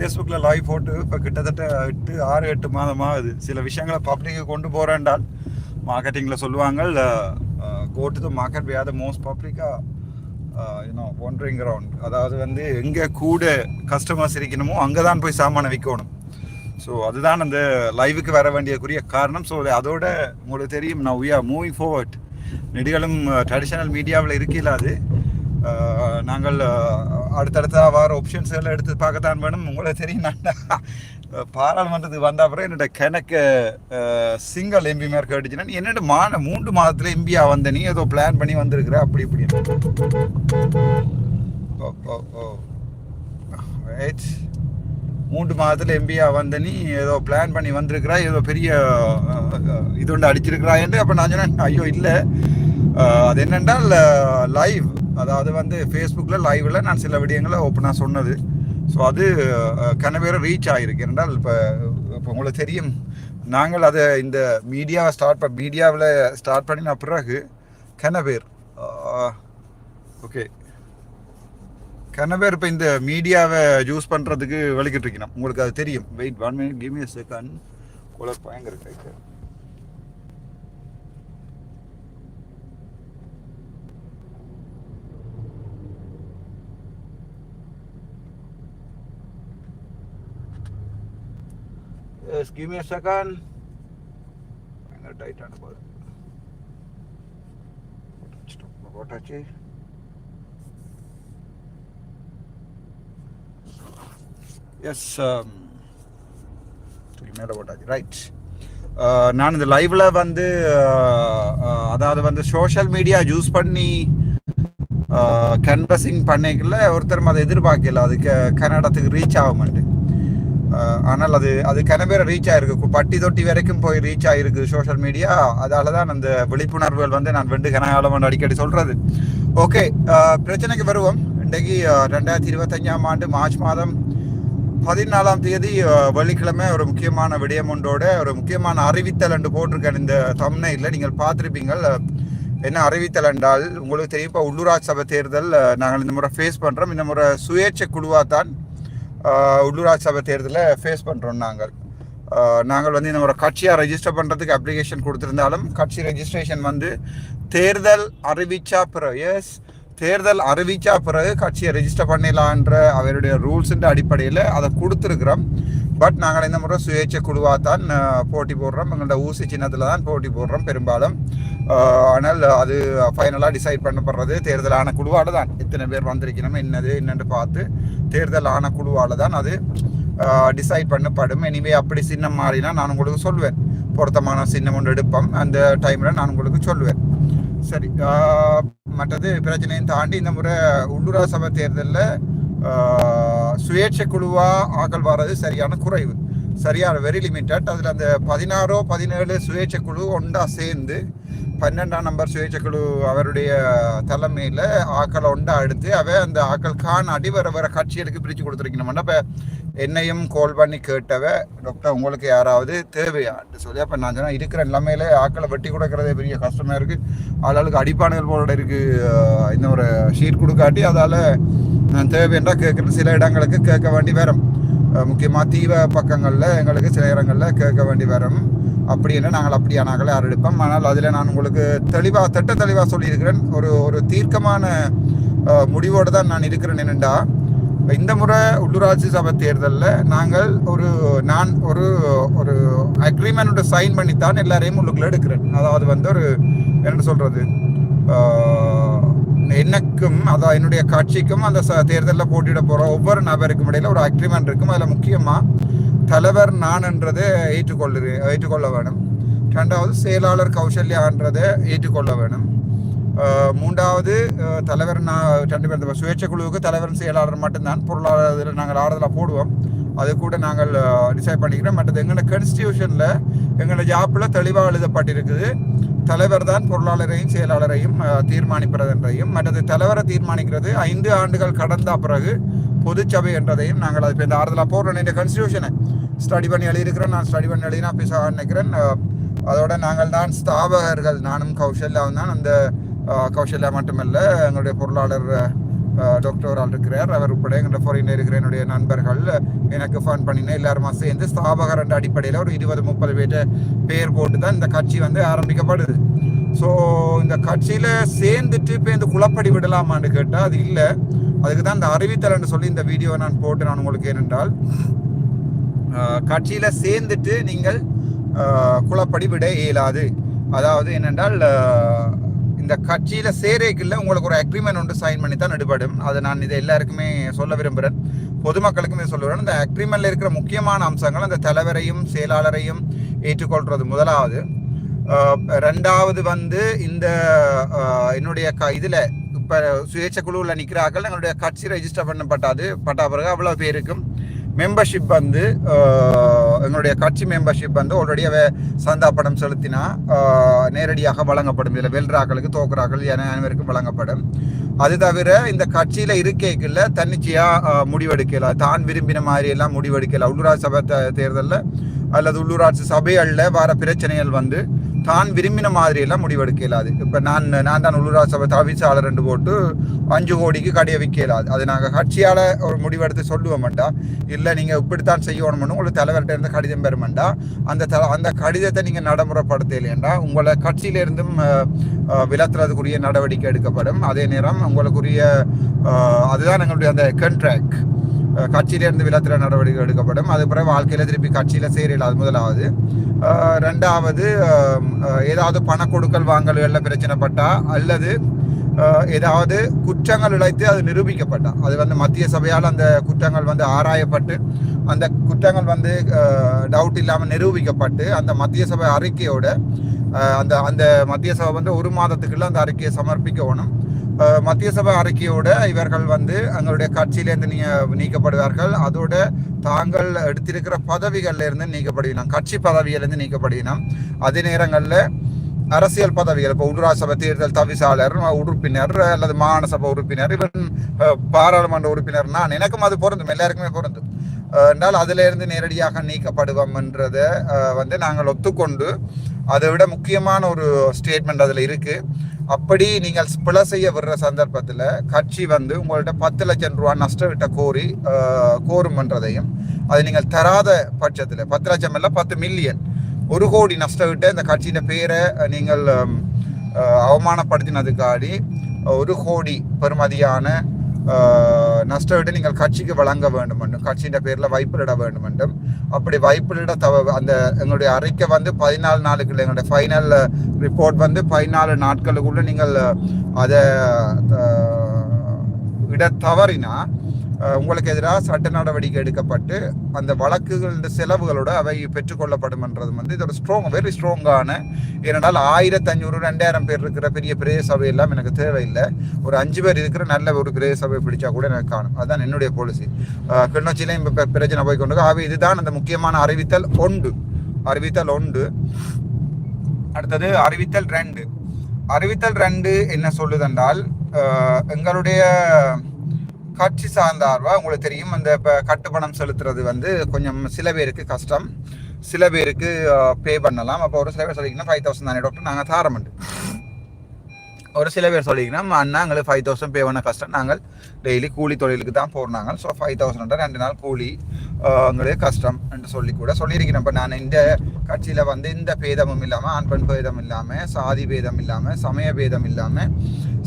ஃபேஸ்புக்கில் லைவ் போட்டு இப்போ கிட்டத்தட்ட எட்டு ஆறு எட்டு மாதம் ஆகுது சில விஷயங்களை பப்ளிக்கு கொண்டு போகிறேன்டால் மார்க்கெட்டிங்கில் சொல்லுவாங்க go to the market way the most பப்ளிக்காக யூனோ ஒன்றிங் கிரவுண்ட் அதாவது வந்து எங்கே கூட கஸ்டமர்ஸ் இருக்கணுமோ அங்கே தான் போய் சாமானை விற்கணும் ஸோ அதுதான் அந்த லைவுக்கு வர வேண்டியக்குரிய காரணம். ஸோ அதோட உங்களுக்கு தெரியும் நான் உயா மூவிங் forward. நெடுகளும் ட்ரெடிஷனல் மீடியாவில் இருக்கையில் நாங்கள் அடுத்தடுத்த வார ஆப்ஷன்ஸ் எல்லாம் எடுத்து பார்க்கத்தான் வேணும். உங்களை தெரியும் நான் பாராளுமன்றத்துக்கு வந்த அப்புறம் என்னோட கணக்கு சிங்கிள் எம்பி மேற்கு கேட்டுச்சுன்னா நீ என்னோட மான மூன்று மாதத்தில் எம்பியா வந்த நீ ஏதோ பிளான் பண்ணி வந்திருக்கிற அப்படி இப்படி. ஓ ஓ ஓ. ரைட் மூன்று மாதத்தில் எம்பியா வந்த நீ ஏதோ பிளான் பண்ணி வந்திருக்கிறா ஏதோ பெரிய இது ஒன்று அடிச்சிருக்கிறா என்று அப்போ நான் சொன்னேன் ஐயோ இல்லை. அது என்னென்றால் லைவ் அதாவது வந்து ஃபேஸ்புக்கில் லைவில் நான் சில விடயங்களை ஓப்பனாக சொன்னது. ஸோ அது கனவேற ரீச் ஆகிருக்கு என்றால் இப்போ இப்போ உங்களுக்கு தெரியும் நாங்கள் அதை இந்த மீடியாவை ஸ்டார்ட் பண்ண மீடியாவில் ஸ்டார்ட் பண்ணின பிறகு கனவேர் ஓகே கனவேர் இப்போ இந்த மீடியாவை யூஸ் பண்ணுறதுக்கு வலிக்கிட்டு இருக்கணும். உங்களுக்கு அது தெரியும். Wait one minute give me second குளர் பயங்கர கேட்க Just give me a second. பயங்கர டைட்டான போது போட்டாச்சு எஸ் தூக்கி மேலே போட்டாச்சு ரைட் நான் இந்த லைவ்ல வந்து uh, uh, அதாவது வந்து சோஷியல் மீடியா யூஸ் பண்ணி uh, கன்வர்சிங் பண்ணிக்கல ஒருத்தர் அதை எதிர்பார்க்கல. அது கன்னடத்துக்கு ரீச் ஆக மாட்டேன் ஆனால் அது அது கன ரீச் ஆயிருக்கு. பட்டி தொட்டி வரைக்கும் போய் ரீச் ஆயிருக்கு சோஷியல் மீடியா அதால தான் அந்த விழிப்புணர்வுகள் வந்து நான் வெண்டு கனகாலம் அடிக்கடி சொல்றது. ஓகே பிரச்சனைக்கு வருவோம். இன்றைக்கு ரெண்டாயிரத்தி இருபத்தஞ்சாம் ஆண்டு மார்ச் மாதம் பதினாலாம் தேதி வெள்ளிக்கிழமை ஒரு முக்கியமான விடயம் ஒன்றோட ஒரு முக்கியமான அறிவித்தல் என்று போட்டிருக்கேன். இந்த தம்னையில் நீங்கள் பார்த்துருப்பீங்கள். என்ன அறிவித்தல் என்றால் உங்களுக்கு தெரியும் இப்போ உள்ளூராட்சி சபை தேர்தல் நாங்கள் இந்த முறை ஃபேஸ் பண்ணுறோம் இந்த முறை சுயேட்சை குழுவாக தான் உள்ளூராட்சி சபை தேர்தலை ஃபேஸ் பண்ணுறோம் நாங்கள். நாங்கள் வந்து இந்த ஒரு கட்சியாக ரெஜிஸ்டர் பண்ணுறதுக்கு அப்ளிகேஷன் கொடுத்துருந்தாலும் கட்சி ரெஜிஸ்ட்ரேஷன் வந்து தேர்தல் அறிவிச்சா பிறகு எஸ் தேர்தல் அறிவிச்சா பிறகு கட்சியை ரெஜிஸ்டர் பண்ணிடலான்ற அவருடைய ரூல்ஸுன்ற அடிப்படையில் அதை கொடுத்துருக்குறோம். பட் நாங்கள் இந்த முறை சுயேட்சை குழுவாக தான் போட்டி போடுறோம். எங்களோட ஊசி சின்னத்தில் தான் போட்டி போடுறோம் பெரும்பாலும். ஆனால் அது ஃபைனலாக டிசைட் பண்ணப்படுறது தேர்தல் ஆன குழுவால் தான் எத்தனை பேர் வந்திருக்கணும் என்னது என்னென்று பார்த்து தேர்தல் ஆன குழுவால் தான் அது டிசைட் பண்ணப்படும். எனிவே அப்படி சின்னம் மாறினா நான் உங்களுக்கு சொல்வேன். பொருத்தமான சின்னம் ஒன்று எடுப்போம். அந்த டைமில் நான் உங்களுக்கு சொல்வேன். சரி மற்றது பிரச்சனையும் தாண்டி இந்த முறை உள்ளூரா சபை தேர்தலில் சுயேட்சை குழுவாக ஆக்கள் வர்றது சரியான குறைவு. சரியான வெரி லிமிட்டட் அதில் அந்த பதினாறோ பதினேழு சுயேட்சை குழு ஒன்றா சேர்ந்து பன்னெண்டாம் நம்பர் சுயேட்சை குழு அவருடைய தலைமையில் ஆக்களை ஒன்றா எடுத்து அவ அந்த ஆக்கள் காணாடி வர கட்சிகளுக்கு பிரித்து கொடுத்துருக்கணும்? இப்போ என்னையும் கால் பண்ணி கேட்டவ டாக்டர் உங்களுக்கு யாராவது தேவையான்னு சொல்லி அப்போ நான் சொன்னேன் இருக்கிற நிலைமையில ஆக்களை வெட்டி கொடுக்கறதே பெரிய கஷ்டமாக இருக்குது ஆளாளுக்கு அடிப்பானுகள் போல இருக்குது இந்த ஒரு ஷீட் கொடுக்காட்டி அதால் நான் தேவைன்றா கேட்குறது சில இடங்களுக்கு கேட்க வேண்டி வரும். முக்கியமாக தீவ பக்கங்களில் எங்களுக்கு சில இடங்களில் கேட்க வேண்டி வரும். அப்படின்னு நாங்கள் அப்படியானாங்களே அரெடுப்போம் ஆனால் அதில் நான் உங்களுக்கு தெளிவாக திட்ட தெளிவாக சொல்லியிருக்கிறேன். ஒரு ஒரு தீர்க்கமான முடிவோடு தான் நான் இருக்கிறேன் என்னென்றா இந்த முறை உள்ளூராட்சி சபை தேர்தலில் நாங்கள் ஒரு நான் ஒரு ஒரு அக்ரிமெண்ட் சைன் பண்ணித்தான் எல்லாரையும் உள்ளுக்குள்ளே எடுக்கிறேன். அதாவது வந்து ஒரு என்ன சொல்கிறது எனக்கும் அதான் என்னுடைய கட்சிக்கும் அந்த தேர்தலில் போட்டியிட போகிற ஒவ்வொரு நபருக்கும் இடையில ஒரு அக்ரிமெண்ட் இருக்கும். அதில் முக்கியமாக தலைவர் நான் என்றதை ஏற்றுக்கொள்ளு ஏற்றுக்கொள்ள வேணும். ரெண்டாவது செயலாளர் கௌசல்யான்றதை ஏற்றுக்கொள்ள வேணும். மூன்றாவது தலைவர் நான் ரெண்டு பேர் சுயேட்சை குழுவுக்கு தலைவர் செயலாளர் மட்டும்தான். பொருளாதார இதில் நாங்கள் ஆறுதலாக போடுவோம். அது கூட நாங்கள் டிசைட் பண்ணிக்கிறோம். மற்றது எங்களோட கான்ஸ்டியூஷனில் எங்களோட ஜாப்பில் தெளிவாக எழுதப்பட்டிருக்குது. தலைவர் தான் பொருளாளரையும் செயலாளரையும் ஆஹ் தீர்மானிப்பது என்றையும் மற்றது தலைவரை தீர்மானிக்கிறது ஐந்து ஆண்டுகள் கடந்த பிறகு பொதுச்சபை என்றதையும் நாங்கள் அது இப்போ இந்த ஆறுதலாக போடுறோம். இந்த கான்ஸ்டியூஷனை ஸ்டடி பண்ணி எழுதியிருக்கிறோம் நான் ஸ்டடி பண்ணி எழுதினா பேச நினைக்கிறேன். அதோட நாங்கள் தான் ஸ்தாபகர்கள். நானும் கௌசல்யாவும் தான் அந்த கௌசல்யா மட்டுமல்ல எங்களுடைய பொருளாளர் டாக்டர் ஆள் இருக்கிறார். அவர் உட்பட எங்கள் ஃபாரினில் இருக்கிற என்னுடைய நண்பர்கள் எனக்கு ஃபோன் பண்ணினேன் எல்லாருமா சேர்ந்து ஸ்தாபகர் என்ற அடிப்படையில் ஒரு இருபது முப்பது பேர் பேர் போட்டு தான் இந்த கட்சி வந்து ஆரம்பிக்கப்படுது. ஸோ இந்த கட்சியில் சேர்ந்துட்டு இப்போ இந்த குளப்படி விடலாமான்னு கேட்டால் அது இல்லை. அதுக்கு தான் இந்த அறிவித்தலன்னு சொல்லி இந்த வீடியோவை நான் போட்டு நான் உங்களுக்கு ஏனென்றால் கட்சியில் சேர்ந்துட்டு நீங்கள் குளப்படி விட இயலாது. அதாவது என்னென்றால் இந்த கட்சியில் சேரேக்கில் உங்களுக்கு ஒரு அக்ரிமெண்ட் ஒன்று சைன் பண்ணி தான் நடுபடும் அதை நான் இதை எல்லாருக்குமே சொல்ல விரும்புகிறேன் பொதுமக்களுக்குமே சொல்லுவேன் இந்த அக்ரிமெண்ட்டில் இருக்கிற முக்கியமான அம்சங்கள் அந்த தலைவரையும் செயலாளரையும் ஏற்றுக்கொள்வது முதலாவது. ரெண்டாவது வந்து இந்த என்னுடைய க இதில் இப்போ சுயேட்சை குழுவில் நிற்கிறார்கள் எங்களுடைய கட்சி ரெஜிஸ்டர் பண்ணப்பட்டாது. பட்டா பிறகு அவ்வளோ பேருக்கும். மெம்பர்ஷிப் வந்து எங்களுடைய கட்சி மெம்பர்ஷிப் வந்து ஆல்ரெடி அவை சந்தா படம் செலுத்தினா நேரடியாக வழங்கப்படும். இதில் வெல்றாக்களுக்கு தோக்குறாக்கள் என அனைவருக்கும் வழங்கப்படும். அது தவிர இந்த கட்சியில் இருக்கைக்குள்ள தன்னிச்சையாக முடிவெடுக்கல. தான் விரும்பின மாதிரி எல்லாம் முடிவெடுக்கலாம் உள்ளூராட்சி சபை தேர்தலில் அல்லது உள்ளூராட்சி சபைகளில் வர பிரச்சனைகள் வந்து தான் விரும்பின மாதிரியெல்லாம் முடிவெடுக்க இயலாது. இப்போ நான் நான் தான் உள்ளூராட்சி சபை தவிசாளர் ரெண்டு போட்டு அஞ்சு கோடிக்கு கடையை விற்க இயலாது. அது நாங்கள் கட்சியால் ஒரு முடிவெடுத்து சொல்லுவோம் மாட்டா இல்லை நீங்கள் இப்படித்தான் செய்யணும்னு உங்களுக்கு தலைவர்கிட்ட இருந்து கடிதம் பெறுமெண்டா அந்த த அந்த கடிதத்தை நீங்கள் நடைமுறைப்படுத்த இல்லையண்டா. உங்களை கட்சியிலிருந்தும் விலத்துறதுக்குரிய நடவடிக்கை எடுக்கப்படும். அதே நேரம் உங்களுக்குரிய அதுதான் எங்களுடைய அந்த கண்ட்ராக்ட் கட்சியிலிருந்து விலத்திர நடவடிக்கை எடுக்கப்படும். அது பிறகு வாழ்க்கையில் திருப்பி கட்சியில் சேரல அது முதலாவது. ரெண்டாவது ஏதாவது பண கொடுக்கல் வாங்கல்களில் பிரச்சனைப்பட்டா அல்லது ஏதாவது குற்றங்கள் இழைத்து அது நிரூபிக்கப்பட்டா. அது வந்து மத்திய சபையால் அந்த குற்றங்கள் வந்து ஆராயப்பட்டு அந்த குற்றங்கள் வந்து டவுட் இல்லாமல் நிரூபிக்கப்பட்டு அந்த மத்திய சபை அறிக்கையோட அந்த அந்த மத்திய சபை வந்து ஒரு மாதத்துக்குள்ள அந்த அறிக்கையை சமர்ப்பிக்கணும் மத்திய சபை அறிக்கையோட இவர்கள் வந்து எங்களுடைய கட்சியிலேருந்து நீ நீக்கப்படுவார்கள். அதோட தாங்கள் எடுத்திருக்கிற பதவிகள்லேருந்து நீக்கப்படுவினோம் கட்சி பதவியிலேருந்து நீக்கப்படுவினோம் அதே நேரங்களில் அரசியல் பதவிகள் இப்போ உள்ளூராட்சி சபை தேர்தல் தவிசாளர் உறுப்பினர் அல்லது மாகாண சபை உறுப்பினர் இவன் பாராளுமன்ற உறுப்பினர் நான் எனக்கும் அது பொருந்தும். எல்லாருக்குமே பொருந்தும். என்றால் அதிலிருந்து நேரடியாக நீக்கப்படுவோம் என்றதை வந்து நாங்கள் ஒத்துக்கொண்டு அதை விட முக்கியமான ஒரு ஸ்டேட்மெண்ட் அதில் இருக்குது அப்படி நீங்கள் பிழை செய்ய விடுற சந்தர்ப்பத்தில் கட்சி வந்து உங்கள்கிட்ட பத்து லட்சம் ரூபா நஷ்டவிட்ட கோரி கோருமன்றதையும் அது நீங்கள் தராத பட்சத்தில் பத்து லட்சம் இல்லை பத்து மில்லியன் ஒரு கோடி நஷ்டம் விட்டு இந்த கட்சியின் பேரை நீங்கள் அவமானப்படுத்தினதுக்காடி ஒரு கோடி பெருமதியான நஷ்டவிட்டு நீங்கள் கட்சிக்கு வழங்க வேண்டும் என்றும் கட்சியின் பேரில் வைப்பிலிட வேண்டும் என்றும் அப்படி வைப்பிலிட தவ அந்த எங்களுடைய அறிக்கை வந்து பதினாலு நாளுக்குள்ள எங்களுடைய ஃபைனல் ரிப்போர்ட் வந்து பதினாலு நாட்களுக்குள்ள நீங்கள் அதை இட தவறினா உங்களுக்கு எதிராக சட்ட நடவடிக்கை எடுக்கப்பட்டு அந்த வழக்குகள் செலவுகளோட அவை பெற்றுக்கொள்ளப்படும் என்றது வந்து இதோட ஸ்ட்ராங் வெரி ஸ்ட்ராங்கான ஏனென்றால் ஆயிரத்தஞ்சூறு ரெண்டாயிரம் பேர் இருக்கிற பெரிய பிரதேச சபை எல்லாம் எனக்கு தேவையில்லை. ஒரு அஞ்சு பேர் இருக்கிற நல்ல ஒரு பிரதேச சபை பிடிச்சா கூட எனக்கு காணும். அதுதான் என்னுடைய பாலிசி கிளிநொச்சியிலையும் இப்போ பிரச்சனை போய் கொண்டு அவை இதுதான் அந்த முக்கியமான அறிவித்தல் ஒன்று. அறிவித்தல் ஒன்று. அடுத்தது அறிவித்தல் ரெண்டு. அறிவித்தல் ரெண்டு என்ன சொல்லுதென்றால் எங்களுடைய கட்சி சார்ந்தார்வா? உங்களுக்கு தெரியும் அந்த இப்போ கட்டுப்பணம் செலுத்துறது வந்து கொஞ்சம் சில பேருக்கு கஷ்டம். சில பேருக்கு பே பண்ணலாம். அப்போ ஒரு சில பேர் சொல்லிங்கன்னா ஃபைவ் தௌசண்ட் தானே டாக்டர் நாங்கள் தாரமண்டு ஒரு சில பேர் சொல்லிங்கன்னா அண்ணா எங்களுக்கு ஃபைவ் தௌசண்ட் பே பண்ண கஷ்டம். நாங்கள் டெய்லி கூலி தொழிலுக்கு தான் போடுறாங்க ஸோ ஃபைவ் தௌசண்ட் ரெண்டு நாள் கூலி. எங்களுக்கு கஷ்டம் என்று சொல்லி கூட சொல்லியிருக்கிறேன். இப்போ நான் இந்த கட்சியில் வந்து இந்த பேதமும் இல்லாமல் ஆண் பெண் பேதம் இல்லாமல் சாதி பேதம் இல்லாமல் சமய பேதம் இல்லாமல்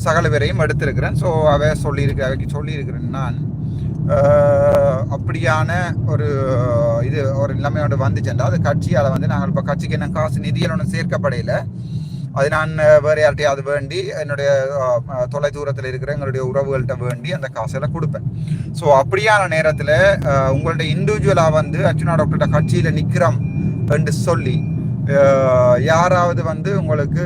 சகல பேரையும் எடுத்திருக்கிறேன். ஸோ அவ சொல்லியிருக்க சொல்லியிருக்கிறேன் நான். அப்படியான ஒரு இது ஒரு நிலைமையோட வந்துச்சுன்றா அது கட்சியால் வந்து நாங்கள் இப்போ கட்சிக்கு என்ன காசு நிதியில் ஒன்றும் சேர்க்கப்படையில். அது நான் வேறு யார்கிட்டையாவது வேண்டி என்னுடைய தொலை தூரத்தில் இருக்கிற எங்களுடைய உறவுகள்கிட்ட வேண்டி அந்த காசெல்லாம் கொடுப்பேன். ஸோ அப்படியான நேரத்தில் உங்கள்ட்ட இண்டிவிஜுவலாக வந்து அர்ச்சுனா டாக்டர்கிட்ட கட்சியில் நிற்கிறோம் என்று சொல்லி யாராவது வந்து உங்களுக்கு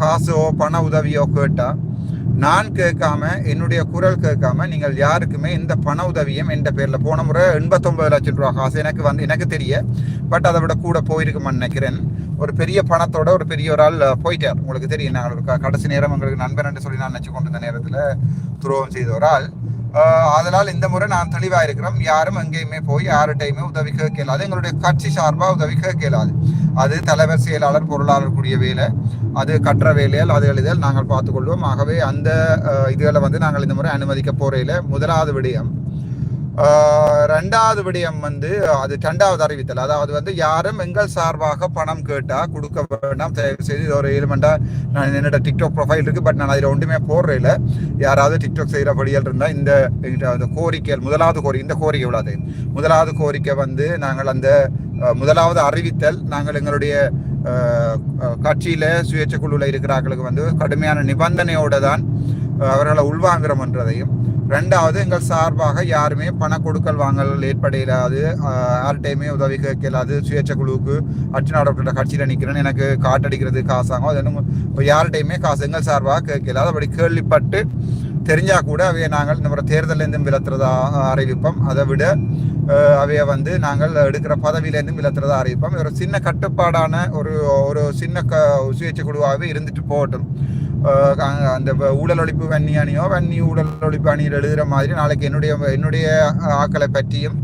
காசோ பண உதவியோ கேட்டால் நான் கேட்காம என்னுடைய குரல் கேட்காம நீங்கள் யாருக்குமே இந்த பண உதவியும் என்ற பேரில் போன முறை எண்பத்தொம்பது லட்சம் ரூபா காசு எனக்கு வந்து எனக்கு தெரிய பட் அதை விட கூட போயிருக்குமான்னு நினைக்கிறேன். ஒரு பெரிய பணத்தோட ஒரு பெரிய ஒரு ஆள் போயிட்டார். உங்களுக்கு தெரியும் நான் ஒரு கடைசி நேரம் எங்களுக்கு நண்பன் சொல்லி நான் நினச்சி கொண்டிருந்த நேரத்தில் துரோகம் செய்த ஒரு ஆள். அதனால் இந்த முறை நான் தெளிவாக இருக்கிறோம் யாரும் எங்கேயுமே போய் யார்கிட்டையுமே உதவி கேட்க இயலாது எங்களுடைய கட்சி சார்பாக உதவி கேட்க இயலாது அது தலைவர் செயலாளர் பொருளாளர் கூடிய வேலை. அது கற்ற வேலையால் அது எழுதல் நாங்கள் பார்த்துக்கொள்வோம். ஆகவே அந்த இதில் இதுகளை வந்து நாங்கள் இந்த முறை அனுமதிக்க போறையில. முதலாவது விடயம் ரெண்டாவது விடயம் வந்து அது ரெண்டாவது அறிவித்தல். அதாவது வந்து யாரும் எங்கள் சார்பாக பணம் கேட்டால் கொடுக்க வேண்டாம். தயவு செய்து இது ஒரு எலிமெண்ட்டாக நான் என்னோட டிக்டாக் ப்ரொஃபைல் இருக்குது பட் நான் அதில் ஒன்றுமே போடுறேன் யாராவது டிக்டாக் செய்கிற படிகள் இருந்தால் இந்த அந்த கோரிக்கை முதலாவது கோரிக்கை இந்த கோரிக்கை உள்ளது. முதலாவது கோரிக்கை வந்து நாங்கள் அந்த முதலாவது அறிவித்தல் நாங்கள் எங்களுடைய கட்சியில் சுயேட்சை குழுவில் இருக்கிறார்களுக்கு வந்து கடுமையான நிபந்தனையோடு தான் அவர்களை உள்வாங்குறோம் என்றதையும் ரெண்டாவது எங்கள் சார்பாக யாருமே பண கொடுக்கல் வாங்கல் ஏற்படையிலாது யார்கிட்டையுமே உதவி கேட்கலாது சுயேட்சை குழுவுக்கு அச்சுநாடப்பட்ட கட்சியில் நிற்கிறேன் எனக்கு காட்டடிக்கிறது காசாகும். அது இன்னும் யார்கிட்டையுமே காசு எங்கள் சார்பாக கேட்கலாது. அப்படி கேள்விப்பட்டு தெரிஞ்சால் கூட அவையை நாங்கள் இந்த முறை தேர்தலேருந்து விலத்துறதா அறிவிப்போம். அதை விட அவைய வந்து நாங்கள் எடுக்கிற பதவியிலேருந்து விலத்துறதா அறிவிப்போம். ஒரு சின்ன கட்டுப்பாடான ஒரு ஒரு சின்ன க சுயேட்சை குழுவாகவே இருந்துட்டு போகட்டும். அந்த ஊழல் ஒழிப்பு வன்னி அணியோ வன்னி ஊழல் ஒழிப்பு அணியில் எழுதுகிற மாதிரி நாளைக்கு என்னுடைய என்னுடைய ஆக்களை பற்றியும்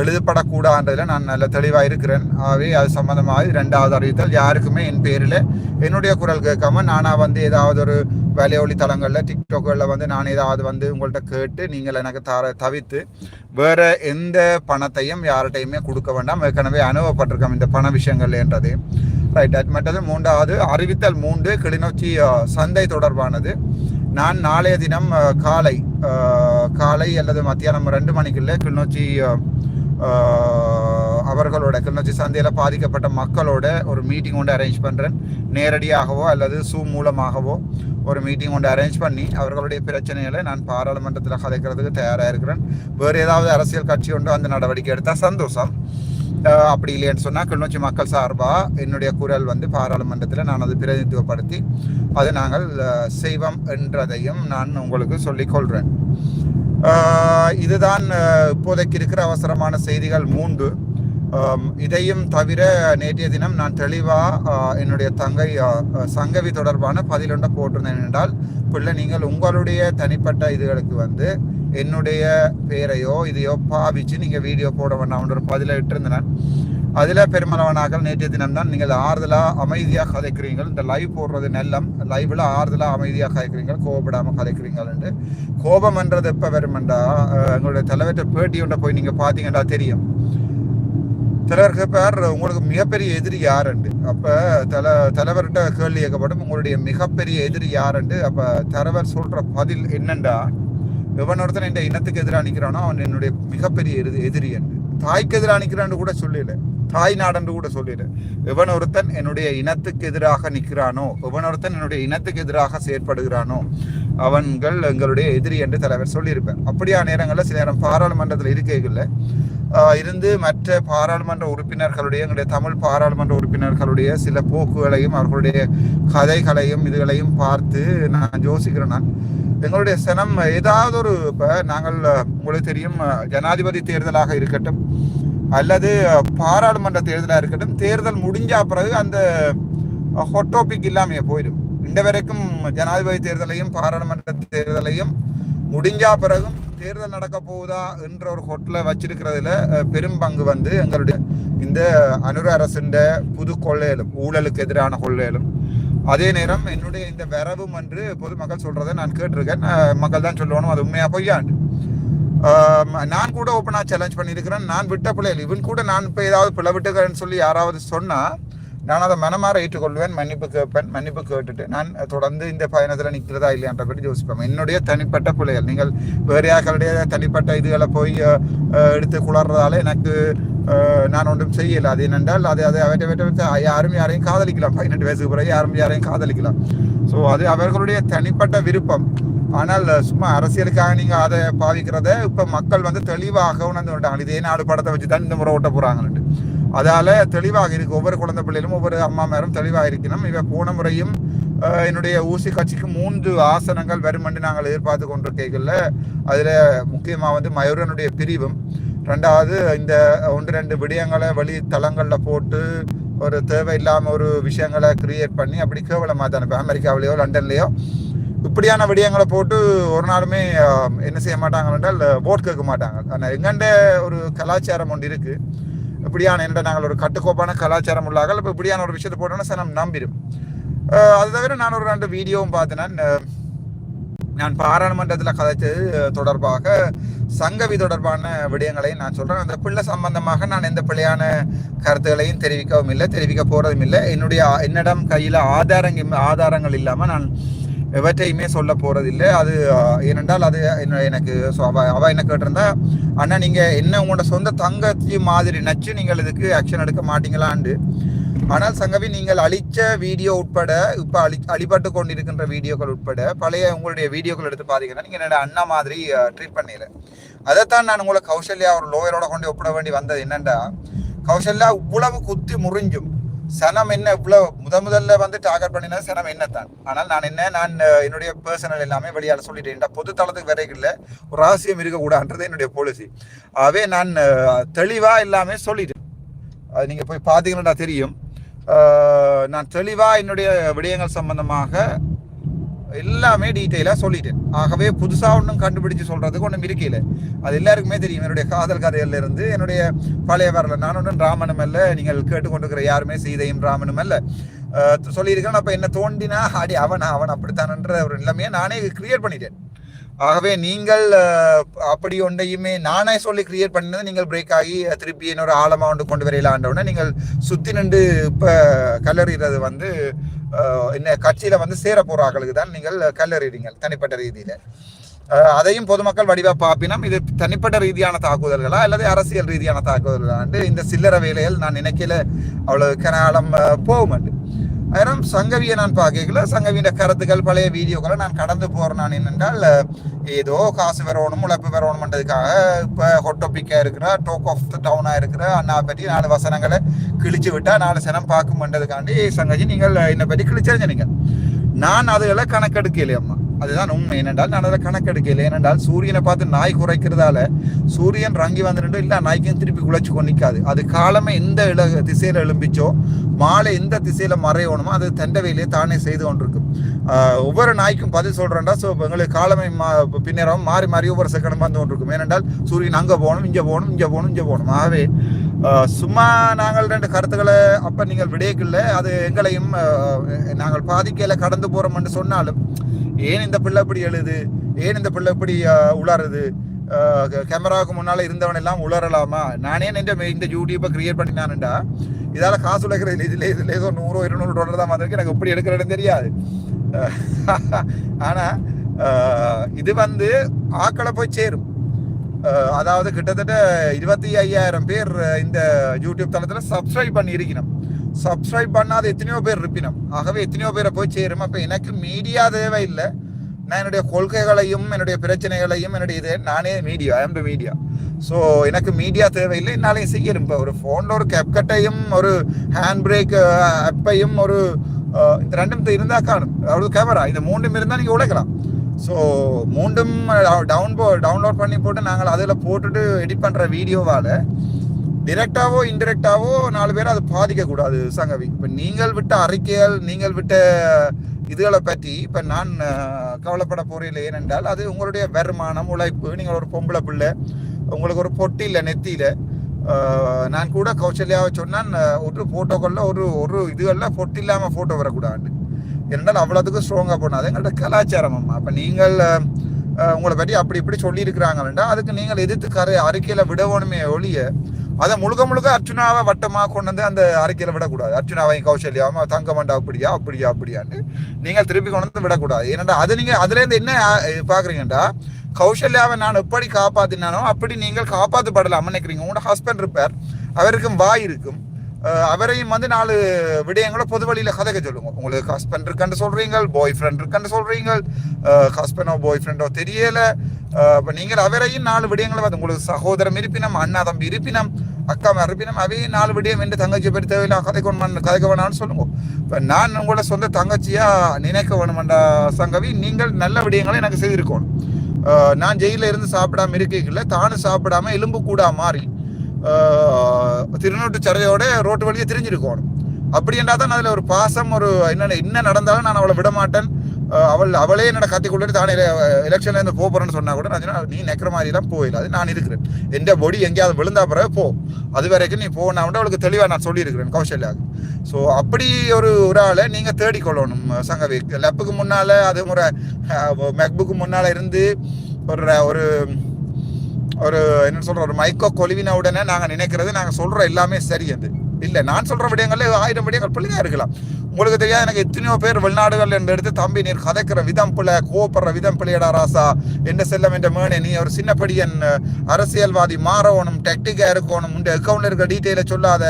எழுதப்படக்கூடாதுன்றதில் நான் நல்ல தெளிவாக இருக்கிறேன். ஆகவே அது சம்மந்தமாக ரெண்டாவது அறிவித்தல். யாருக்குமே என் பேரில் என்னுடைய குரல் கேட்காம நானாக வந்து ஏதாவது ஒரு வலையொலி தளங்களில் டிக்டாக்களில் வந்து நான் ஏதாவது வந்து உங்கள்கிட்ட கேட்டு நீங்கள் எனக்கு தர தவித்து வேறு எந்த பணத்தையும் யார்கிட்டையுமே கொடுக்க வேண்டாம். ஏற்கனவே அனுபவப்பட்டிருக்கோம் இந்த பண விஷயங்கள் என்றது. ரைட் அது மற்றது மூன்றாவது அறிவித்தல் மூன்று கிளிநொச்சி சந்தை தொடர்பானது. நான் நாளைய தினம் காலை காலை அல்லது மத்தியானம் ரெண்டு மணிக்குள்ளே கிளிநொச்சி அவர்களோட கிளர்ச்சி சந்தையில் பாதிக்கப்பட்ட மக்களோட ஒரு மீட்டிங் ஒன்று அரேஞ்ச் பண்ணுறேன் நேரடியாகவோ அல்லது சூ மூலமாகவோ ஒரு மீட்டிங் ஒன்று அரேஞ்ச் பண்ணி அவர்களுடைய பிரச்சனைகளை நான் பாராளுமன்றத்தில் கதைக்கிறதுக்கு தயாராக இருக்கிறேன். வேறு ஏதாவது அரசியல் கட்சி ஒன்று அந்த நடவடிக்கை எடுத்தால் சந்தோஷம். அப்படி இல்லைன்னு சொன்னால் கிளிநொச்சி மக்கள் சார்பாக என்னுடைய குரல் வந்து பாராளுமன்றத்தில் நான் அதை பிரதிநிதித்துவப்படுத்தி அதை நாங்கள் செய்வோம் என்றதையும் நான் உங்களுக்கு சொல்லிக்கொள்கிறேன் இதுதான் இப்போதைக்கு இருக்கிற அவசரமான செய்திகள் மூன்று. இதையும் தவிர நேற்றைய தினம் நான் தெளிவாக என்னுடைய தங்கை சங்கவி தொடர்பான பதிலொன்றை போட்டிருந்தேன் என்றால் பிள்ளை நீங்கள் உங்களுடைய தனிப்பட்ட இதுகளுக்கு வந்து என்னுடைய பேரையோ இதையோ பாவிச்சு நீங்கள் வீடியோ போட வேண்டாம்ன்ற ஒரு பதில இட்டிருந்தேன். அதில் பெருமளவனாக நேற்றைய தினம் தான் நீங்கள் ஆறுதலாக அமைதியாக கதைக்கிறீங்கள் இந்த லைவ் போடுறது நல்லம். லைவில் ஆறுதலாக அமைதியாக கதைக்கிறீங்க கோபப்படாம என்று. கோபம்ன்றது எப்போ வருமெண்டா எங்களுடைய தலைவர்கிட்ட பேட்டி ஒன்றை போய் நீங்கள் பாத்தீங்கன்னா தெரியும். தலைவருக்கு பேர் உங்களுக்கு மிகப்பெரிய எதிரி யாருண்டு? அப்போ தல தலைவர்கிட்ட கேள்வி கேட்கப்படும் உங்களுடைய மிகப்பெரிய எதிரி யாருண்டு? அப்போ தலைவர் சொல்கிற பதில் என்னண்டா எவன் ஒருத்தன் இந்த இனத்துக்கு எதிராக நிற்கிறானோ அவன் என்னுடைய மிகப்பெரிய எதிரி எதிரி என்று. தாய்க்கு எதிராக நிற்கிறான்னு கூட சொல்லல. தாய் நாடன்று கூட சொல்லல. எவன் ஒருத்தன் என்னுடைய இனத்துக்கு எதிராக நிற்கிறானோ எவன் ஒருத்தன் என்னுடைய இனத்துக்கு எதிராக செயற்படுகிறானோ அவன்கள் எங்களுடைய எதிரி என்று தலைவர் சொல்லியிருப்பார். அப்படியா நேரங்களில் சில நேரம் பாராளுமன்றத்தில் இருக்கைகளில் இருந்து மற்ற பாராளுமன்ற உறுப்பினர்களுடைய எங்களுடைய தமிழ் பாராளுமன்ற உறுப்பினர்களுடைய சில போக்குகளையும் அவர்களுடைய கதைகளையும் இதுகளையும் பார்த்து நான் யோசிக்கிறேன் நான். எங்களுடைய சனம் ஏதாவது ஒரு இப்போ நாங்கள் உங்களுக்கு தெரியும் ஜனாதிபதி தேர்தலாக இருக்கட்டும் அல்லது பாராளுமன்ற தேர்தலாக இருக்கட்டும் தேர்தல் முடிஞ்ச பிறகு அந்த ஹொட் டாபிக் இல்லாமையே போயிடும். இந்த வரைக்கும் ஜனாதிபதி தேர்தலையும் பாராளுமன்ற தேர்தலையும் முடிஞ்சா பிறகும் தேர்தல் நடக்க போகுதா என்ற ஒரு ஹொட்டில் வச்சிருக்கிறதுல பெரும் பங்கு வந்து எங்களுடைய இந்த அனுர அரசின் புது கொள்ளையிலும் ஊழலுக்கு எதிரான கொள்ளையிலும் அதே நேரம் என்னுடைய இந்த வரவும் என்று பொதுமக்கள் சொல்றதை நான் கேட்டிருக்கேன். மக்கள் தான் சொல்லணும் அது உண்மையா பொய்யாண்டு நான் கூட ஓப்பனாக சேலஞ்ச் பண்ணியிருக்கிறேன். நான் விட்ட பிள்ளைகள் இவன் கூட நான் இப்போ ஏதாவது பிள்ளை விட்டுக்கிறேன்னு சொல்லி யாராவது சொன்னால் நான் அதை மனமாற ஏற்றுக்கொள்வேன் மன்னிப்பு கேட்பேன் மன்னிப்பு கேட்டுட்டு நான் தொடர்ந்து இந்த பயணத்தில் நிற்கிறதா இல்லையான்ற பற்றி யோசிப்பேன். என்னுடைய தனிப்பட்ட பிள்ளைகள் நீங்கள் வேறு யார்களுடைய தனிப்பட்ட இதுகளை போய் எடுத்து குளர்றதால எனக்கு நான் ஒன்றும் செய்யல. அது என்னென்றால் அது அதை அவற்றை விட்டு விட்டு யாரும் யாரையும் காதலிக்கலாம். பதினெட்டு வயசுக்கு பிறகு யாரும் யாரையும் காதலிக்கலாம். ஸோ அது அவர்களுடைய தனிப்பட்ட விருப்பம். ஆனால் சும்மா அரசியலுக்காக நீங்கள் அதை பாவிக்கிறத இப்போ மக்கள் வந்து தெளிவாக உணர்ந்து விட்டாங்க இதே நாடு படத்தை வச்சு தான் இந்த முறை ஓட்ட போகிறாங்கன்ட்டு அதால் தெளிவாக இருக்குது ஒவ்வொரு குழந்தை பிள்ளைகளும் ஒவ்வொரு அம்மாமாரும் தெளிவாக இருக்கணும். இவை போன முறையும் என்னுடைய ஊசி கட்சிக்கு மூன்று ஆசனங்கள் வரும் என்று நாங்கள் எதிர்பார்த்து கொண்டிருக்கைகளில். அதில் முக்கியமாக வந்து மயூரனுடைய பிரிவும் ரெண்டாவது இந்த ஒன்று ரெண்டு விடயங்களை வழி போட்டு ஒரு தேவையில்லாமல் ஒரு விஷயங்களை கிரியேட் பண்ணி அப்படி கேவலமாக தான் இப்போ அமெரிக்காவிலேயோ லண்டன்லேயோ இப்படியான விடயங்களை போட்டு ஒரு நாளுமே என்ன செய்ய மாட்டாங்க என்றால் ஓட் கேட்க மாட்டாங்க. ஆனால் எங்கண்ட ஒரு கலாச்சாரம் ஒன்று இருக்குது இப்படியான என்னடா நாங்கள் ஒரு கட்டுக்கோப்பான கலாச்சாரம் உள்ளாக இப்போ இப்படியான ஒரு விஷயத்தை போட்டோன்னா சார் நம்ம நம்பிடும் அது தவிர நான் ஒரு ரெண்டு வீடியோவும் பார்த்தேன். நான் பாராளுமன்றத்தில் கதைச்சது தொடர்பாக சங்கவி தொடர்பான விடயங்களை நான் சொல்கிறேன் அந்த பிள்ளை சம்பந்தமாக நான் எந்த பிள்ளையான கருத்துக்களையும் தெரிவிக்கவும் இல்லை தெரிவிக்க போகிறதும் இல்லை. என்னுடைய என்னிடம் கையில் ஆதாரங்க ஆதாரங்கள் இல்லாமல் நான் எவற்றையுமே சொல்ல போகிறதில்லை அது ஏனென்றால் அது என்ன- எனக்கு so அவ என்ன கேட்டிருந்தா அண்ணா நீங்கள் என்ன உங்களோட சொந்த தங்கச்சி மாதிரி நச்சு நீங்கள் இதுக்கு ஆக்ஷன் எடுக்க மாட்டீங்களான்னு ஆனால் சங்கவி நீங்கள் அழித்த வீடியோ உட்பட இப்போ அழி அழிபட்டு கொண்டிருக்கின்ற வீடியோக்கள் உட்பட பழைய உங்களுடைய வீடியோக்கள் எடுத்து பார்த்தீங்கன்னா நீங்கள் என்னோட அண்ணா மாதிரி ட்ரீட் பண்ணல அதைத்தான் நான் உங்களை கௌசல்யா ஒரு லோயரோட கொண்டு ஒப்பிட வேண்டி வந்தது என்னென்னா கௌசல்யா இவ்வளவு குத்தி முறிஞ்சும். சனம் என்ன இவ்வளோ முத முதல்ல வந்து டார்கெட் பண்ணினா சனம் என்னத்தான்? ஆனால் நான் என்ன நான் என்னுடைய பர்சனல் எல்லாமே வெளியால் சொல்லிட்டேன். பொது தளத்துக்கு வரைக்கும் இல்லை ஒரு ரகசியம் இருக்கக்கூடாதுன்றது என்னுடைய பாலிசி ஆகவே நான் தெளிவாக எல்லாமே சொல்லிட்டேன். அது நீங்கள் போய் பார்த்தீங்கன்னா தெரியும். நான் தெளிவாக என்னுடைய விடயங்கள் சம்பந்தமாக எல்லாமே டீட்டெயிலாக சொல்லிட்டேன். ஆகவே புதுசாக ஒன்றும் கண்டுபிடிச்சு சொல்கிறதுக்கு ஒன்றும் இருக்கையில் அது எல்லாருக்குமே தெரியும். என்னுடைய காதல் கதையில இருந்து என்னுடைய பழைய வரல. நான் ஒன்றும் ராமனும் அல்ல. நீங்கள் கேட்டுக்கொண்டிருக்கிற யாருமே சீதையும் ராமனும் அல்ல. சொல்லியிருக்கேன் அப்போ என்ன தோண்டினா அடி அவன் அவன் அப்படித்தானன்ற ஒரு நிலைமையை நானே கிரியேட் பண்ணிட்டேன். ஆகவே நீங்கள் அப்படி ஒன்றையுமே நானே சொல்லி கிரியேட் பண்ணது நீங்கள் பிரேக் ஆகி திருப்பி இன்னொரு ஆழமாக ஒன்று கொண்டு வரையிலான்றவுடனே நீங்கள் சுற்றி நின்று இப்போ கல்லறிகிறது வந்து என்ன கட்சியில் வந்து சேர போற தான் நீங்கள் கல்லறிறீங்க தனிப்பட்ட ரீதியில். அதையும் பொதுமக்கள் வடிவாக பார்ப்பினும் இது தனிப்பட்ட ரீதியான தாக்குதல்களா அல்லது அரசியல் ரீதியான தாக்குதல்களாண்டு இந்த சில்லற வேலைகள் நான் நினைக்கல அவ்வளவு கனாலம் போகும் அதனால் சங்கவியை நான் பார்க்கல சங்கவியின் கருத்துக்கள் பழைய வீடியோக்களை நான் கடந்து போகிறேன் நான் என்னென்றால் ஏதோ காசு வரணும் உழைப்பு வரணும்ன்றதுக்காக இப்போ ஹொட் டாப்பிக்காக இருக்கிற டோக் ஆஃப் த டவுனாக இருக்கிற அண்ணா பற்றி நாலு வசனங்களை கிழிச்சு விட்டால் நாலு சனம் பார்க்கும்ன்றதுக்காண்டி சங்கஜி நீங்கள் என்னை பற்றி கிழிச்சிருந்தீங்க நான் அதுகளை கணக்கெடுக்கலையம்மா. அதுதான் உண்மை. என்னென்றால் நான் அதில் கணக்கெடுக்கல ஏனென்றால் சூரியனை பார்த்து நாய் குறைக்கிறதால சூரியன் ரங்கி வந்துட்டு இல்லை நாய்க்கும் திருப்பி குழைச்சி கொண்டிக்காது அது காலமே எந்த இல திசையில் எழும்பிச்சோ மாலை எந்த திசையில் மறையணுமோ அது தண்டவையிலே தானே செய்து கொண்டிருக்கும். ஒவ்வொரு நாய்க்கும் பதில் சொல்கிறேன்டா ஸோ எங்களுக்கு காலமை மா பின்னரம் மாறி மாறி ஒவ்வொரு செகண்டும் வந்து கொண்டிருக்கும். ஏனென்றால் சூரியன் அங்கே போகணும் இங்கே போகணும் இங்கே போகணும் இங்கே போகணும். ஆகவே சும்மா நாங்கள் ரெண்டு கருத்துக்களை அப்போ நீங்கள் விடையக்கில்ல. அது எங்களையும் நாங்கள் பாதிக்கையில் கடந்து போகிறோம்னு சொன்னாலும் ஏன் இந்த பிள்ளை இப்படி எழுது? ஏன் இந்த பிள்ளை இப்படி உளருது கேமராவுக்கு முன்னால் இருந்தவன் எல்லாம் உளரலாமா நானே இந்த இந்த யூடியூப்பை கிரியேட் பண்ணினானுண்டா. இதால் காசு உழைக்கிறது இதில் இதில் ஏதோ நூறோ இருநூறு டாலர் தான் வந்திருக்கு. எனக்கு எப்படி எடுக்கிறதுன்னு தெரியாது. ஆனால் இது வந்து ஆக்களை போய் சேரும். அதாவது கிட்டத்தட்ட இருபத்தி ஐயாயிரம் பேர் இந்த யூடியூப் தளத்தில் சப்ஸ்கிரைப் பண்ணி இருக்கணும் சப்ஸ்கிரைப் பண்ணாத எத்தனையோ பேர் இருப்பினோம். ஆகவே எத்தனையோ பேரை போய் சேரும். அப்போ எனக்கு மீடியா தேவையில்லை. நான் என்னுடைய கொள்கைகளையும் என்னுடைய பிரச்சனைகளையும் என்னுடைய இது நானே media I the media so எனக்கு மீடியா தேவையில்லை. என்னாலையும் செய்யணும் இப்போ ஒரு ஃபோனில் ஒரு கேப்கட்டையும் ஒரு ஹேண்ட் பிரேக் அப்பையும் ஒரு இந்த ரெண்டும் இருந்தால் காணும். அதாவது கேமரா இந்த மூன்றும் இருந்தால் நீங்கள் உழைக்கலாம். ஸோ மூண்டும் டவுன் போ டவுன்லோட் பண்ணி போட்டு நாங்கள் அதில் போட்டுட்டு எடிட் பண்ணுற வீடியோவால் டிரெக்டாவோ இன்டெரக்டாவோ நாலு பேர் அதை பாதிக்கக்கூடாது சங்கவி. இப்போ நீங்கள் விட்ட அறிக்கைகள் நீங்கள் விட்ட இதுகளை பற்றி இப்போ நான் கவலைப்பட போகிறேன் ஏனென்றால் அது உங்களுடைய வருமானம் உழைப்பு நீங்கள் ஒரு பொம்பளை பிள்ளை உங்களுக்கு ஒரு பொட்டி இல்லை நெத்தியில. நான் கூட கௌசல்யாவை சொன்னான் ஒரு ஃபோட்டோக்களில் ஒரு ஒரு இதுகளில் பொட்டி இல்லாமல் ஃபோட்டோ வரக்கூடாது. இருந்தாலும் அவ்வளோத்துக்கும் ஸ்ட்ராங்காக போடணும். அது எங்கள்கிட்ட கலாச்சாரம் அம்மா. அப்போ நீங்கள் உங்களை பற்றி அப்படி இப்படி சொல்லியிருக்கிறாங்கன்னா அதுக்கு நீங்கள் எதிர்த்து கரை அறிக்கையில் விடணுமே ஒழிய அதை முழுக்க முழுக்க அர்ச்சுனாவை வட்டமாக கொண்டு வந்து அந்த அறிக்கையில் விடக்கூடாது. அர்ச்சுனாவையும் கௌசல்யாவும் தங்கமண்டா அப்படியா அப்படியா அப்படியான்னு நீங்கள் திருப்பி கொண்டு வந்து விடக்கூடாது. ஏன்னா அது நீங்கள் அதுலேருந்து என்ன பார்க்குறீங்கடா கௌசல்யாவை நான் எப்படி காப்பாற்றினானோ அப்படி நீங்கள் காப்பாற்றப்படலாம் நினைக்கிறீங்க. உங்களோட ஹஸ்பண்ட் இருப்பார். அவருக்கும் வாய் இருக்கும். அவரையும் வந்து நாலு விடயங்களை பொது வழியில் கதைக்க சொல்லுங்க. உங்களுக்கு ஹஸ்பண்ட் இருக்குன்னு சொல்கிறீங்க பாய் ஃப்ரெண்ட் இருக்குன்னு சொல்கிறீங்க ஹஸ்பண்டோ பாய் ஃப்ரெண்டோ தெரியலை. இப்போ நீங்கள் அவரையும் நாலு விடயங்களை வந்து உங்களுக்கு சகோதரம் இருப்பினம் அண்ணா தம்பி இருப்பினம் அக்கா இருப்பினம் அவையும் நாலு விடயம் என்று தங்கச்சி பற்றி தேவையில்லை கதைக்க வேணும் கதைக்க வேணாம்னு சொல்லுங்க. இப்போ நான் உங்களோட சொந்த தங்கச்சியாக நினைக்க வேணுமென்ற சங்கவி நீங்கள் நல்ல விடயங்களை எனக்கு செய்திருக்கணும். நான் ஜெயிலில் இருந்து சாப்பிடாம இருக்கீங்கல்ல தானும் சாப்பிடாம எலும்பு கூடா மாறி திருநூட்டு சரையோட ரோட்டு வழியே திரிஞ்சிருக்கணும் அப்படி என்றால் தான் அதில் ஒரு பாசம் ஒரு என்ன என்ன நடந்தாலும் நான் அவளை விட மாட்டேன் அவள் அவளே என்னோட கத்தி கொண்டுட்டு தானே எலெக்ஷன்ல இருந்து சொன்னால் போறேன்னு சொன்னா கூட நான் நீ நெக்கிற மாதிரி தான் போயில அது நான் இருக்கிறேன். எந்த பொடி எங்கேயாவது விழுந்தா பிறகு போ. அது வரைக்கும் நீ போனா கூட அவளுக்கு தெளிவாக நான் சொல்லியிருக்கிறேன் கௌசல்யாவுக்கு. ஸோ அப்படி ஒரு ஒரு ஆளை நீங்கள் தேடிக்கொள்ளணும் சங்கவி லெப்புக்கு முன்னால் அது ஒரு மேக்புக்கு முன்னால் இருந்து ஒரு ஒரு ஒரு என்ன சொல்ற ஒரு மைக்கோ கொலிவின உடனே நாங்க நினைக்கிறது நாங்க சொல்ற எல்லாமே சரி அது. இல்ல நான் சொல்ற விடயங்கள்ல ஆயிரம் விடயங்கள் பிள்ளையாக இருக்கலாம். உங்களுக்கு தெரியாது எனக்கு எத்தனையோ பேர் வெளிநாடுகள் என்று எடுத்து தம்பி நீர் கதைக்கிற விதம் பிள்ளை கோப்படுற விதம் பிள்ளையடா ராசா என்ன செல்லம் என்ற மேனே நீ ஒரு சின்னப்படியன் அரசியல்வாதி மாறவனும் டெக்டிக்கா இருக்கணும் உண்டு அக்கௌண்ட்ல இருக்க டீட்டெயில சொல்லாத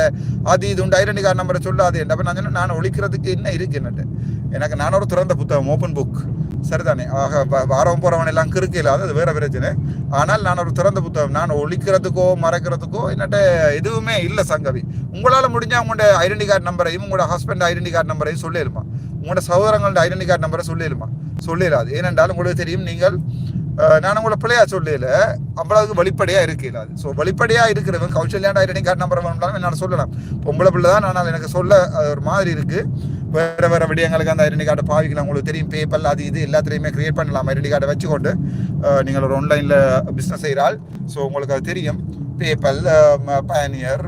அது இது உண்டு ஐடென்டி கார்டு நம்பரை சொல்லாது அப்ப நான் சொன்னேன், நான் ஒழிக்கிறதுக்கு என்ன இருக்கு? என்னட்டு. எனக்கு நான் ஒரு திறந்த புத்தகம் ஓப்பன் புக் சரிதானே? ஆக வாரம் போகிறவன் எல்லாம் கிறுக்கு இல்லாத அது வேற பிரச்சனை. ஆனால் நான் ஒரு திறந்த புத்தகம் நான் ஒழிக்கிறதுக்கோ மறைக்கிறதுக்கோ என்னட்ட எதுவுமே இல்லை சங்கவி. உங்களால் முடிஞ்சால் உங்களோட ஐடென்டி கார்டு நம்பரையும் உங்களோட ஹஸ்பண்ட் ஐடென்டி கார்டு நம்பரையும் சொல்லிடுமா உங்களோட சகோதரங்களோட ஐடென்டி கார்டு நம்பரை சொல்லிடுமா சொல்லிடாது ஏனென்றால் உங்களுக்கு தெரியும் நீங்கள் நான் உங்களை பிள்ளையா சொல்லல. அவ்வளவுக்கு வெளிப்படையா இருக்கு அது. ஸோ வெளிப்படையா இருக்கிறவங்க கௌசல்யாண்ட ஐடென்டி கார்டு நம்பர் வேணும்னாலும் என்னால் சொல்லலாம். பொம்பளை பிள்ளை தான் ஆனால் எனக்கு சொல்ல அது ஒரு மாதிரி இருக்கு. வேற வேற விடயங்களுக்கு அந்த ஐடென்டி கார்டை பாவிக்கலாம். உங்களுக்கு தெரியும் பேப்பல் அது இது எல்லாத்துலேயுமே கிரியேட் பண்ணலாம். ஐடென்டி கார்டை வச்சுக்கொண்டு நீங்கள் ஒரு ஆன்லைனில் பிஸ்னஸ் செய்கிறாள் ஸோ உங்களுக்கு அது தெரியும். பேப்பல் பயனியர்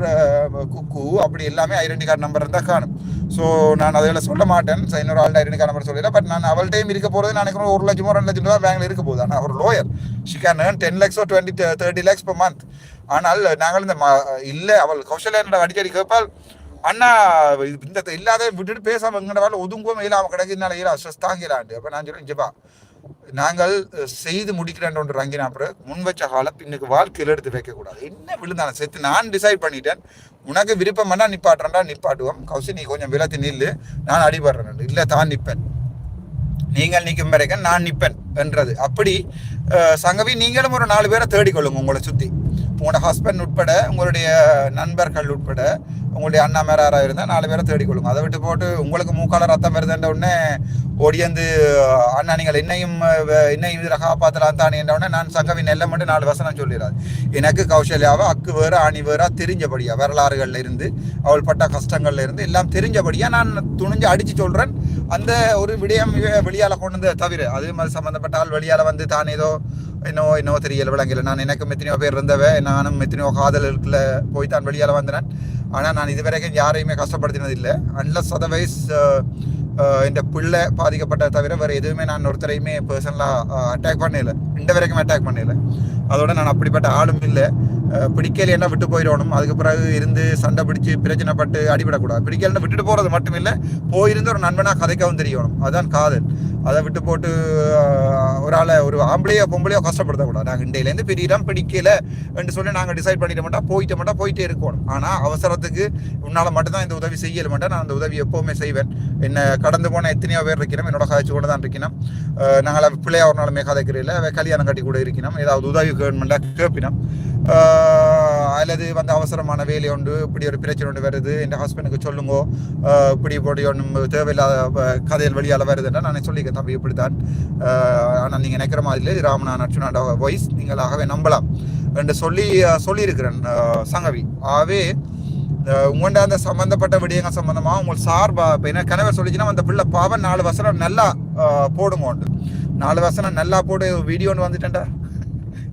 குக்கு அப்படி எல்லாமே ஐடென்டி கார்டு நம்பர் இருந்தால் காணும். ஸோ நான் அதில் சொல்ல மாட்டேன். இன்னொரு ஆள்கிட்ட ஐடென்டி கார்டு நம்பர் சொல்லல பட் நான் அவள் டைம் இருக்க போகிறது நான் நினைக்கிறேன் ஒரு லட்சமோ ரெண்டு லட்சம் ரூபா பேங்க்ல இருக்க போகுது. ஆனால் ஒரு lower she can earn ten லேக்ஸோ twenty thirty lakhs per month ஆனால் நாங்கள் இந்த இல்லை அவள் கௌசல்யா என்னோட அடிக்கடி கேட்பால் அண்ணா இந்த இல்லாத விட்டுட்டு பேசாமல் எங்கட வேலை ஒதுங்குவோம் இல்லாம கிடைக்கிறதுனால இல்லா ஸ்ட்ரெஸ் தாங்கிலாண்டு அப்போ நான் சொல்லுவேன் இங்கப்பா நாங்கள் செய்து முடிக்கிறேன் ஒன்று ரங்கினா அப்புறம் முன் வச்ச கால பின்னுக்கு வாழ்க்கையில் எடுத்து வைக்கக்கூடாது. என்ன விழுந்தாலும் சேர்த்து நான் டிசைட் பண்ணிட்டேன். உனக்கு விருப்பம் பண்ணால் நிப்பாட்டுறா நிப்பாட்டுவோம். கௌசி நீ கொஞ்சம் விலத்தி நில்லு. நான் அடிபடுறேன். இல்லை தான் நிற்பேன் நீங்கள் நிற்கும் வரைக்கும் நான் நிற்பேன் என்றது. அப்படி சங்கவி நீங்களும் ஒரு நாலு பேரை தேடிக்கொள்ளுங்க உங்களை சுற்றி உங்களோட ஹஸ்பண்ட் உட்பட உங்களுடைய நண்பர்கள் உட்பட உங்களுடைய அண்ணா மேராராக இருந்தால் நாலு பேரை தேடிக்கொள்ளுங்க அதை விட்டு போட்டு உங்களுக்கு மூக்கால ரத்தம் வருதுன்ற உடனே ஓடியந்து அண்ணா நீங்கள் என்னையும் இன்னையும் என்னையும் இதில் காப்பாற்றலாம் தானே உடனே நான் சங்கவின் நெல்ல மட்டும் நாலு வசனம் சொல்லிடாது எனக்கு கௌசல்யாவை அக்கு வேற அணி வேறா தெரிஞ்சபடியா வரலாறுகளில் இருந்து அவள் பட்ட கஷ்டங்கள்ல இருந்து எல்லாம் தெரிஞ்சபடியா நான் துணிஞ்சு அடிச்சு சொல்றேன். அந்த ஒரு விடயம் வெளியால் கொண்டு வந்து தவிர அது மாதிரி சம்மந்தப்பட்ட ஆள் வெளியால் வந்து தான் ஏதோ என்னவோ என்னவோ தெரியல விளங்கல. நான் எனக்கும் எத்தனையோ பேர் இருந்தவ நானும் எத்தனையோ காதலுக்குள்ள போய் தான் வெளியால் வந்தேன். ஆனால் நான் இதுவரைக்கும் யாரையுமே கஷ்டப்படுத்தினது இல்லை அன்லஸ் அதர்வைஸ் இந்த பிள்ளை பாதிக்கப்பட்ட தவிர வேறு எதுவுமே நான் ஒருத்தரையுமே பர்சனலாக அட்டாக் பண்ணல. இந்த வரைக்கும் அட்டாக் பண்ணல. அதோட நான் அப்படிப்பட்ட ஆளும் இல்லை. பிடிக்கலைன்னா விட்டு போயிடணும். அதுக்கு பிறகு இருந்து சண்டை பிடிச்சி பிரச்சனைப்பட்டு அடிபடக்கூடாது. பிடிக்கலன்னு விட்டுட்டு போகிறது மட்டும் இல்லை. போயிருந்து ஒரு நண்பனாக கதைக்கவும் தெரியணும். அதுதான் காதல். அதை விட்டு போட்டு ஒரு ஆளை ஒரு ஆம்பளையோ பொம்பளையோ கஷ்டப்படுத்தக்கூடாது. நாங்கள் இண்டையிலேருந்து பெரிய இடம் பிடிக்கல என்று சொல்லி நாங்கள் டிசைட் பண்ணிட மாட்டோம் போயிட்ட மாட்டோம் போயிட்டே இருக்கணும். ஆனால் அவசரத்துக்கு உன்னால் மட்டும்தான் இந்த உதவி செய்யல மாட்டேன் நான் அந்த உதவி எப்போவுமே செய்வேன். என்ன கடந்து போன எத்தனையோ பேர் இருக்கணும் என்னோட கதைச்சு கூட தான் இருக்கணும் நாங்கள் பிள்ளையா ஒரு நாளுமே கதைக்கிறீங்கள கல்யாணம் கட்டி கூட இருக்கணும் ஏதாவது உதவி கவர்மெண்ட்டாக கேட்பினோம் அல்லது வந்து அவசரமான வேலை உண்டு இப்படி ஒரு பிரச்சனை ஒன்று வருது என் ஹஸ்பண்டுக்கு சொல்லுங்க. இப்படி இப்படி ஒன்றும் தேவையில்லாத கதையில் கதைகள் வழியால் வருதுன்னா நான் சொல்லிக்க தம்பி இப்படித்தான். ஆனால் நீங்கள் நினைக்கிற மாதிரி இல்லை இது ராமனா நட்சுனாட வாய்ஸ் நீங்களாகவே நம்பலாம். என்று சொல்லி சொல்லியிருக்கிறேன் சங்கவி. ஆகவே ஆஹ், உங்கள்ட்ட அந்த சம்மந்தப்பட்ட விடயங்கள் சம்மந்தமாக உங்களுக்கு சார்பாக இப்போ என்ன கணவர் சொல்லிச்சுன்னா அந்த பிள்ளை பாவம் நாலு வசனம் நல்லா போடுங்க உண்டு நாலு வசனம் நல்லா போடு வீடியோன்னு வந்துட்டேன்டா.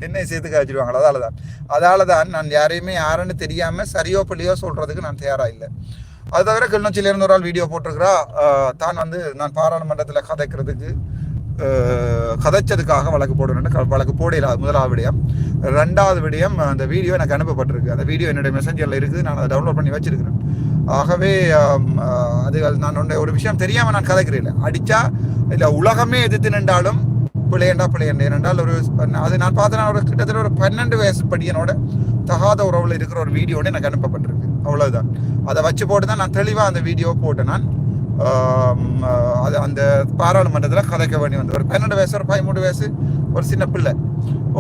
என்ன சேர்த்து காய்ச்சிடுவாங்களா அதால தான் அதால தான் நான் யாரையுமே யாருன்னு தெரியாமல் சரியோ பிள்ளையோ சொல்கிறதுக்கு நான் தயாராக இல்லை. அது தவிர கிளிநொச்சியிலேருந்து ஒரு ஆள் வீடியோ போட்டிருக்கிறா. தான் வந்து நான் பாராளுமன்றத்தில் கதைக்கிறதுக்கு கதைச்சதுக்காக வழக்கு போடணும்னு க- வழக்கு போடல. அது முதலாவது விடயம். ரெண்டாவது விடயம் அந்த வீடியோ எனக்கு அனுப்பப்பட்டிருக்கு. அந்த வீடியோ என்னுடைய மெசஞ்சரில் இருக்குது. நான் அதை டவுன்லோட் பண்ணி வச்சிருக்கிறேன். ஆகவே அது நான் ஒன்று ஒரு விஷயம் தெரியாமல் நான் கதைக்கிறேன். அடித்தா இல்லை உலகமே எதிர்த்து நின்றாலும் பிள்ளையண்டா பிள்ளையண்டே நின்றால் ஒரு அது நான் பார்த்தேன்னா ஒரு கிட்டத்தட்ட ஒரு பன்னெண்டு வயசு படியனோட தகாத உறவில் இருக்கிற ஒரு வீடியோட எனக்கு அனுப்பப்பட்டிருக்கு. அவ்வளோதான் அதை வச்சு போட்டு தான் நான் தெளிவாக அந்த வீடியோ போட்டேன் நான். அது அந்த பாராளுமன்றத்தில் கதைக்க வேண்டி வந்தது. ஒரு பன்னெண்டு வயசு ஒரு பதிமூணு வயசு ஒரு சின்ன பிள்ளை.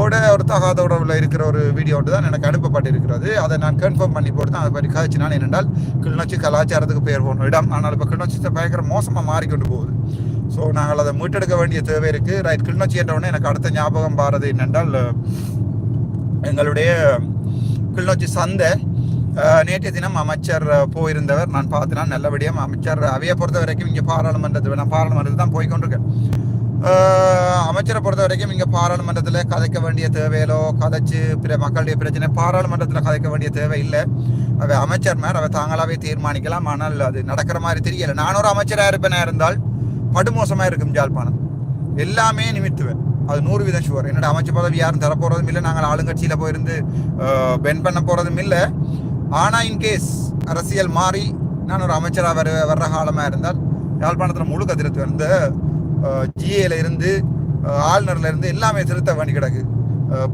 ஓட ஒரு தகாத உடவில் இருக்கிற ஒரு வீடியோ தான் எனக்கு அனுப்பப்பட்டிருக்கிறது. அதை நான் கன்ஃபார்ம் பண்ணி போட்டு தான் அதை பற்றி கதைச்சு நான் என்னென்றால் கிளிநொச்சி கலாச்சாரத்துக்கு பெயர் போகணும் இடம். ஆனால் இப்போ கிளிநொச்சி பயங்கர மோசமாக மாறிக்கொண்டு போகுது. ஸோ நாங்கள் அதை மீட்டெடுக்க வேண்டிய தேவை இருக்குது ரைட் கிளிநொச்சி என்றவுடனே எனக்கு அடுத்த ஞாபகம் பாரது என்னென்றால் எங்களுடைய கிளிநொச்சி சந்தை நேற்றைய தினம் அமைச்சர் போயிருந்தவர். நான் பார்த்தேன் நல்லபடியாக அமைச்சர் அவையை பொறுத்த வரைக்கும் இங்கே பாராளுமன்றத்தில் நான் பாராளுமன்றத்தில் தான் போய்கொண்டிருக்கேன் அமைச்சரை பொறுத்த வரைக்கும் இங்கே பாராளுமன்றத்தில் கதைக்க வேண்டிய தேவையிலோ கதைச்சு பிற மக்களுடைய பிரச்சனை பாராளுமன்றத்தில் கதைக்க வேண்டிய தேவை இல்லை. அவை அமைச்சர்மார் அவை தாங்களாகவே தீர்மானிக்கலாம். ஆனால் அது நடக்கிற மாதிரி தெரியல. நான் ஒரு அமைச்சராக இருப்பேனா இருந்தால் படுமோசமாக இருக்கும் ஜாழ்ப்பாணம். எல்லாமே நிமித்துவேன். அது நூறு வீதம் ஷுவர் என்னோட அமைச்சர் பதவி யாரும் தரப்போகிறதும் இல்லை. நாங்கள் ஆளுங்கட்சியில் போயிருந்து பென் பண்ண போகிறதும் இல்லை. ஆனால் இன்கேஸ் அரசியல் மாறி நான் ஒரு அமைச்சராக வர வர்ற காலமாக இருந்தால் யாழ்ப்பாணத்தில் முழு கதிரத்து இந்த ஜிஏல இருந்து ஆளுநர்ல இருந்து எல்லாமே திருத்த வேண்டி கிடக்கு.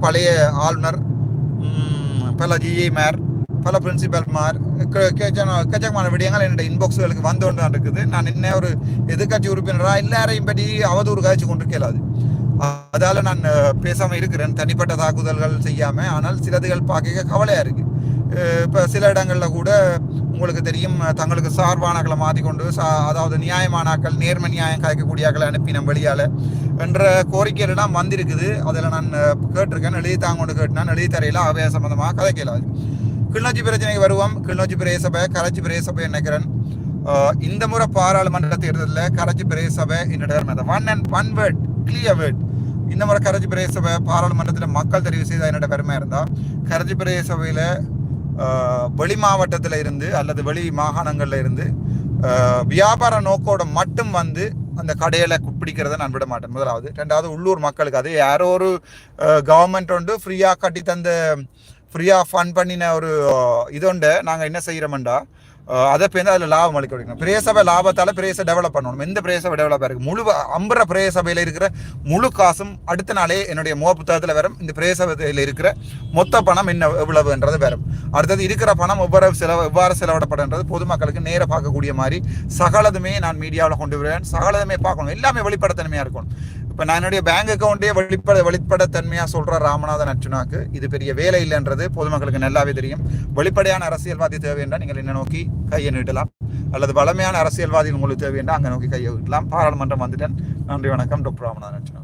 பழைய ஆளுநர் பல ஜிஏ மேர் பல பிரின்சிபல் மார் கச்சகமான விடயங்கள் என்னோட இன்பாக்ஸ்களுக்கு வந்து கொண்டு தான் இருக்குது. நான் என்ன ஒரு எதிர்கட்சி உறுப்பினராக எல்லாரையும் பற்றி அவதூறு காய்ச்சி கொண்டிருக்கலாது அதால் நான் பேசாமல் இருக்கிறேன். தனிப்பட்ட தாக்குதல்கள் செய்யாமல் ஆனால் சிலதுகள் பார்க்க கவலையாக இருக்குது இப்போ சில இடங்களில் கூட உங்களுக்கு தெரியும் தங்களுக்கு சார்பானாக்களை மாற்றிக்கொண்டு சா- அதாவது நியாயமானாக்கள் நேர்ம நியாயம் காய்க்கக்கூடியாக்களை அனுப்பின வெளியால் என்ற கோரிக்கையெல்லாம் வந்திருக்குது. அதில் நான் கேட்டிருக்கேன். எழுதி தாங்கொண்டு கேட்டினான் எழுதி தரையில் அவைய கதை கதைக்கலாது கிளிநொச்சி பிரச்சனைக்கு வருவோம். கிளிநொச்சி பிரதேசபை கரைச்சி பிரதேசபை நினைக்கிறேன். இந்த முறை பாராளுமன்ற தேர்தலில் கரைச்சி பிரதேசபை என்னோட one and one word clear word இந்த முறை கரைச்சி பிரதேசபை பாராளுமன்றத்தில் மக்கள் தெரிவு செய்த என்னோட பெருமை இருந்தால் கரைச்சி பிரதேசபையில் வெளி மாவட்டத்தில் இருந்து அல்லது வெளி மாகாணங்களில் இருந்து வியாபார நோக்கோட மட்டும் வந்து அந்த கடையில் பிடிக்கிறத நான் விட மாட்டேன். முதலாவது. ரெண்டாவது உள்ளூர் மக்களுக்கு. அது யாரோ ஒரு கவர்மெண்ட் வந்து ஃப்ரீயாக கட்டி தந்த ஃப்ரீயாக ஃபண்ட் பண்ணின ஒரு அஹ், நாங்கள் என்ன செய்யறோம்டா அதை பேருந்து அதில் லாபம் அளிக்க வைக்கணும். பிரேசபை லாபத்தால் பிரேச டெவலப் பண்ணணும். எந்த பிரேசபை டெவலப் ஆகிருக்கு முழு அம்புற பிரேசபையில் இருக்கிற முழு காசும் அடுத்த நாளே என்னுடைய மோ புத்தகத்தில் வரும். இந்த பிரேசபையில் இருக்கிற மொத்த பணம் என்ன எவ்வளவுன்றது வரும். அடுத்தது இருக்கிற பணம் எவ்வளவு செலவு எவ்வாறு செலவிடப்படுன்றது பொதுமக்களுக்கு நேர பார்க்கக்கூடிய மாதிரி சகலதுமே நான் மீடியாவில் கொண்டு வருவேன். சகலதுமே பார்க்கணும். எல்லாமே வெளிப்படத்தனமையாக இருக்கணும். இப்போ நான் என்னுடைய பேங்க் அக்கௌண்ட்டே வெளிப்பட தன்மையாக சொல்கிற ராமநாதன் அர்ச்சுனாக்கு இது பெரிய வேலை இல்லைன்றது பொதுமக்களுக்கு நல்லாவே தெரியும். வெளிப்படையான அரசியல்வாதி தேவை என்றால் நீங்கள் என்ன நோக்கி கையை நீட்டலாம். அல்லது வளமையான அரசியல்வாதி உங்களுக்கு தேவை என்றால் அங்கே நோக்கி கையை விட்டலாம் பாராளுமன்றம் வந்துட்டேன். நன்றி வணக்கம். டாக்டர் ராமநாதன் அர்ச்சுனா